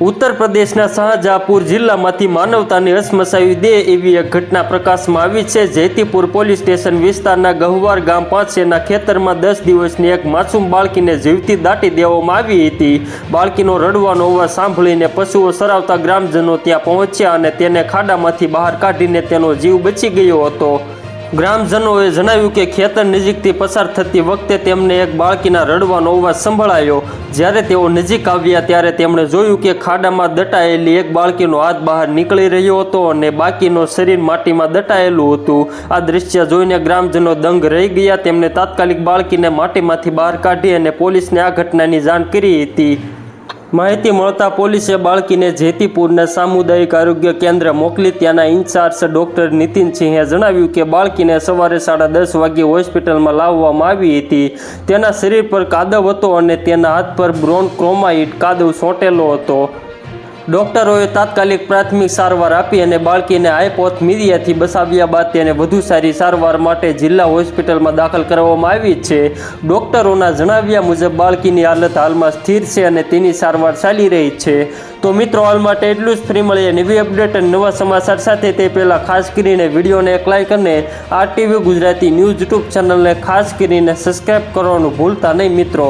ઉત્તર પ્રદેશના શાહજહાપુર જિલ્લામાંથી માનવતાની હસમસાવી દે એવી એક ઘટના પ્રકાશમાં આવી છે. જેતીપુર પોલીસ સ્ટેશન વિસ્તારના ગહવાર ગામ પાસેના ખેતરમાં દસ દિવસની એક માસૂમ બાળકીને જીવતી દાટી દેવામાં આવી હતી. બાળકીનો રડવાનો અવાજ સાંભળીને પશુઓ સરાવતા ગ્રામજનો ત્યાં પહોંચ્યા અને તેને ખાડામાંથી બહાર કાઢીને તેનો જીવ બચી ગયો હતો. ગ્રામજનોએ જણાવ્યું કે ખેતર નજીકથી પસાર થતી વખતે તેમને એક બાળકીના રડવાનો અવાજ સંભળાયો. જ્યારે તેઓ નજીક આવ્યા ત્યારે તેમણે જોયું કે ખાડામાં દટાયેલી એક બાળકીનો હાથ બહાર નીકળી રહ્યો હતો અને બાકીનો શરીર માટીમાં દટાયેલું હતું. આ દ્રશ્ય જોઈને ગ્રામજનો દંગ રહી ગયા. તેમણે તાત્કાલિક બાળકીને માટીમાંથી બહાર કાઢી અને પોલીસને આ ઘટનાની જાણ કરી હતી. માહિતી મળતા પોલીસે બાળકીને જેતીપુરના સામુદાયિક આરોગ્ય કેન્દ્ર મોકલી ત્યાંના ઇન્ચાર્જ ડોક્ટર નીતિનસિંહે જણાવ્યું કે બાળકીને સવારે સાડા દસ વાગ્યે હોસ્પિટલમાં લાવવામાં આવી હતી. તેના શરીર પર કાદવ હતો અને તેના હાથ પર બ્રોન ક્રોમાઇટ કાદવ સોંટેલો હતો. ડોક્ટરોએ તાત્કાલિક પ્રાથમિક સારવાર આપી અને બાળકીને હાઈપોથ મીડિયાથી બસાવ્યા બાદ તેને વધુ સારી સારવાર માટે જિલ્લા હોસ્પિટલમાં દાખલ કરવામાં આવી છે. ડોક્ટરોના જણાવ્યા મુજબ, બાળકીની હાલત હાલમાં સ્થિર છે અને તેની સારવાર ચાલી રહી છે. તો મિત્રો, હાલ માટે એટલું જ. ફ્રી મળીએ નવી અપડેટ અને નવા સમાચાર સાથે. તે પહેલાં ખાસ કરીને વિડીયોને એક લાઇક અને આરટીવી ગુજરાતી ન્યૂઝ યુટ્યુબ ચેનલને ખાસ કરીને સબસ્ક્રાઈબ કરવાનું ભૂલતા નહીં મિત્રો.